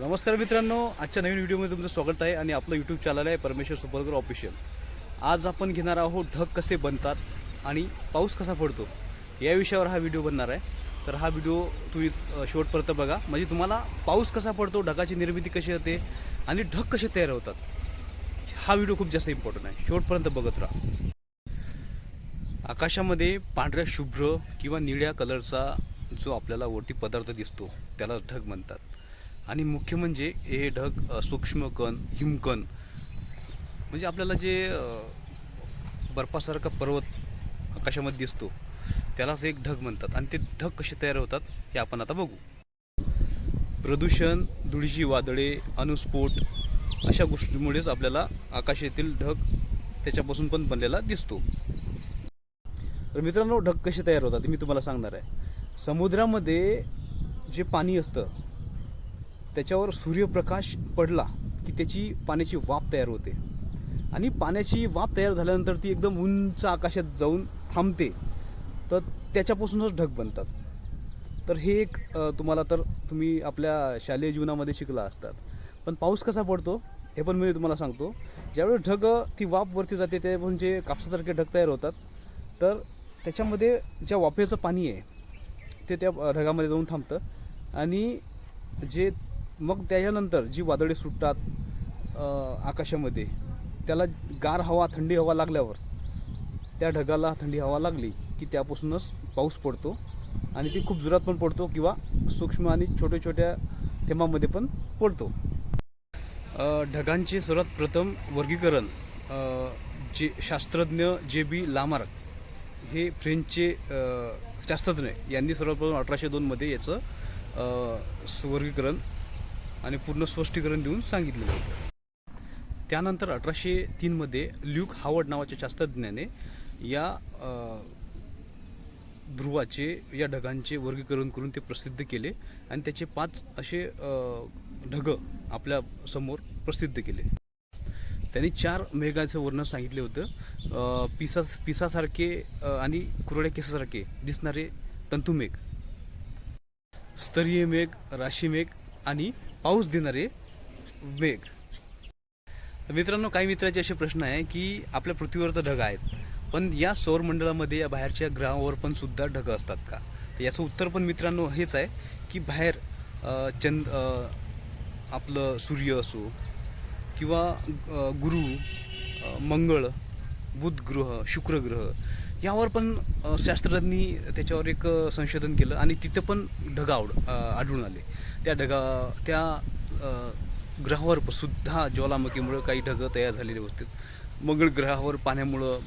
नमस्कार मित्रांनो आजच्या नवीन व्हिडिओमध्ये तुमचं स्वागत आहे आणि आपलं यूट्यूब चॅनल आहे परमेश्वर सुपरगर ऑफिशियल आज आपण घेणार आहोत ढग कसे बनतात आणि पाऊस कसा पडतो या विषयावर हा व्हिडिओ बनणार आहे. तर हा व्हिडिओ तुम्ही शेवटपर्यंत बघा. म्हणजे तुम्हाला पाऊस कसा पडतो ढगाची निर्मिती कशी होते आणि ढग कसे तयार होतात हा व्हिडिओ खूप जास्त इम्पॉर्टंट आहे. शेवटपर्यंत बघत राहा. आकाशामध्ये पांढऱ्या शुभ्र किंवा निळ्या कलरचा जो आपल्याला वरती पदार्थ दिसतो त्याला ढग म्हणतात. आणि मुख्य म्हणजे हे ढग सूक्ष्मकण सूक्ष्म कण हिमकण म्हणजे आपल्याला जे बर्फासारखा पर्वत आकाशामध्ये दिसतो त्यालाच एक ढग म्हणतात. आणि ते ढग कसे तयार होतात हे आपण आता बघू. प्रदूषण धुळीची वादळे अणुस्फोट अशा गोष्टीमुळेच आपल्याला आकाशातील ढग त्याच्यापासून पण बनलेला दिसतो. तर मित्रांनो ढग कसे तयार होतात ते मी तुम्हाला सांगणार आहे. समुद्रामध्ये जे पाणी असतं त्याच्यावर सूर्यप्रकाश पडला की त्याची पाण्याची वाफ तयार होते. आणि पाण्याची वाफ तयार झाल्यानंतर ती एकदम उंच आकाशात जाऊन थांबते. तर त्याच्यापासूनच ढग बनतात. तर हे एक तुम्हाला तर तुम्ही आपल्या शालेय जीवनामध्ये शिकला असतात. पण पाऊस कसा पडतो हे पण मी तुम्हाला सांगतो. ज्यावेळेस ढग ती वाफ वरती जाते ते म्हणजे कापसासारखे ढग तयार होतात. तर त्याच्यामध्ये ज्या वाफेचं पाणी आहे ते त्या ढगामध्ये जाऊन थांबतं. आणि जे मग त्याच्यानंतर जी वादळे सुटतात आकाशामध्ये त्याला गार हवा थंडी हवा लागल्यावर त्या ढगाला थंडी हवा लागली की त्यापासूनच पाऊस पडतो आणि ती खूप जोरात पण पडतो किंवा सूक्ष्म आणि छोट्या छोट्या थेंबामध्ये पण पडतो. ढगांचे सर्वात प्रथम वर्गीकरण जे शास्त्रज्ञ जे बी लामार्क हे फ्रेंचचे शास्त्रज्ञ यांनी सर्वप्रथम अठराशे दोनमध्ये याचं स- वर्गीकरण आणि पूर्ण स्पष्टीकरण देऊन सांगितलेलं होतं त्यानंतर अठराशे तीनमध्ये ल्यूक हावर्ड नावाच्या शास्त्रज्ञाने या ध्रुवाचे या ढगांचे वर्गीकरण करून ते प्रसिद्ध केले आणि त्याचे पाच असे ढग आपल्यासमोर प्रसिद्ध केले. त्यांनी चार मेघाचं वर्णन सांगितले होतं. पिसा पिसासारखे आणि कुरड्या केसासारखे दिसणारे तंतुमेघ. स्तरीय मेघ राशीमेघ आणि पाऊस देणारे मेघ मित्रांनो काही मित्राचे असे प्रश्न आहे की आपल्या पृथ्वीवर तर ढग आहेत पण या सौरमंडळामध्ये या बाहेरच्या ग्रहावर पण सुद्धा ढग असतात का? तर याचं उत्तर पण मित्रांनो हेच आहे की बाहेर चंद आपलं सूर्य असो किंवा गुरु मंगळ बुध ग्रह यावर पण शास्त्रज्ञांनी त्याच्यावर एक संशोधन केलं आणि तिथं पण ढगावड आढळून आले. त्या ढगा त्या ग्रहावर प- सुद्धा ज्वालामुखीमुळे काही ढग तयार झालेले होते मंगळ ग्रहावर पाण्यामुळं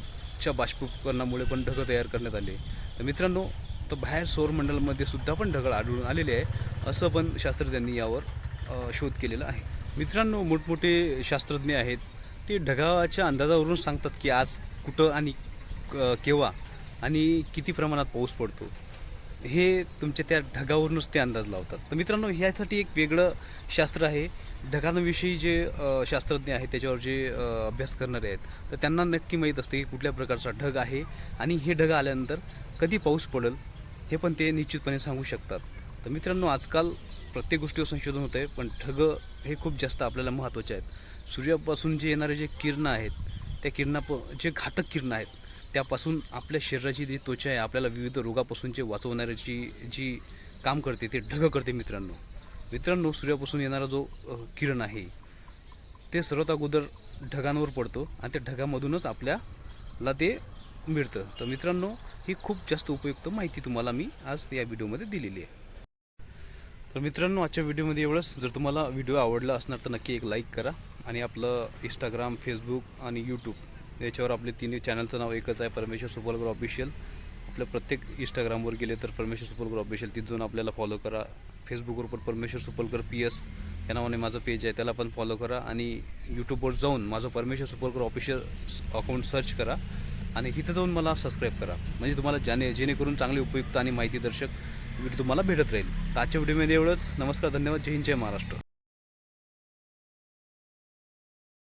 च्या बाष्पीकरणामुळे पण ढग तयार करण्यात आले. तर मित्रांनो तर बाहेर सौरमंडळामध्ये सुद्धा पण ढग आढळून आलेले आहे असं पण शास्त्रज्ञांनी यावर शोध केलेला आहे. मित्रांनो मोठमोठे शास्त्रज्ञ आहेत ते ढगाच्या अंदाजावरून सांगतात की आज कुठं आणि केव्हा आणि किती प्रमाणात पाऊस पडतो हे तुमच्या त्या ढगावरूनच ते अंदाज लावतात. तर मित्रांनो ह्यासाठी एक वेगळं शास्त्र आहे. ढगांविषयी जे शास्त्रज्ञ आहेत त्याच्यावर जे अभ्यास करणारे आहेत तर त्यांना नक्की माहीत असते की कुठल्या प्रकारचा ढग आहे आणि हे ढग आल्यानंतर कधी पाऊस पडेल हे पण ते निश्चितपणे सांगू शकतात. तर मित्रांनो आजकाल प्रत्येक गोष्टीवर संशोधन होतं आहे पण ढग हे खूप जास्त आपल्याला महत्त्वाचे आहेत. सूर्यापासून जे येणारे जे किरणं आहेत त्या किरणाप जे घातक किरणं आहेत त्यापासून आपल्या शरीराची जी त्वचा आहे आपल्याला विविध रोगापासून जे वाचवणाऱ्याची जी काम करते ते ढग करते मित्रांनो. मित्रांनो सूर्यापासून येणारा जो किरण आहे ते सर्वात अगोदर ढगांवर पडतो आणि त्या ढगामधूनच आपल्याला ते मिळतं. तर मित्रांनो ही खूप जास्त उपयुक्त माहिती तुम्हाला मी आज या व्हिडिओमध्ये दिलेली आहे. तर मित्रांनो आजच्या व्हिडिओमध्ये एवढंच. जर तुम्हाला व्हिडिओ आवडला असणार तर नक्की एक लाईक करा आणि आपलं इंस्टाग्राम फेसबुक आणि यूट्यूब याच्यावर आपले तिन्ही चॅनलचं नाव एकच आहे परमेश्वर सुपरगर ऑफिशियल आपल्या प्रत्येक इंस्टाग्रामवर गेले तर परमेश्वर सुपरगर ऑफिशियल तिथं जाऊन आपल्याला फॉलो करा. फेसबुकवर पण परमेश्वर सुपरकर पी एस या नावाने माझं पेज आहे त्याला पण फॉलो करा. आणि यूट्यूबवर जाऊन माझं परमेश्वर सुपरकर ऑफिशियल अकाउंट सर्च करा. आणि तिथं जाऊन मला सबस्क्राईब करा. म्हणजे तुम्हाला ज्याने जेणेकरून चांगले उपयुक्त आणि माहितीदर्शक व्हिडिओ तुम्हाला भेटत राहील. आजच्या व्हिडिओमध्ये एवढंच. नमस्कार धन्यवाद. जय हिंद जय महाराष्ट्र.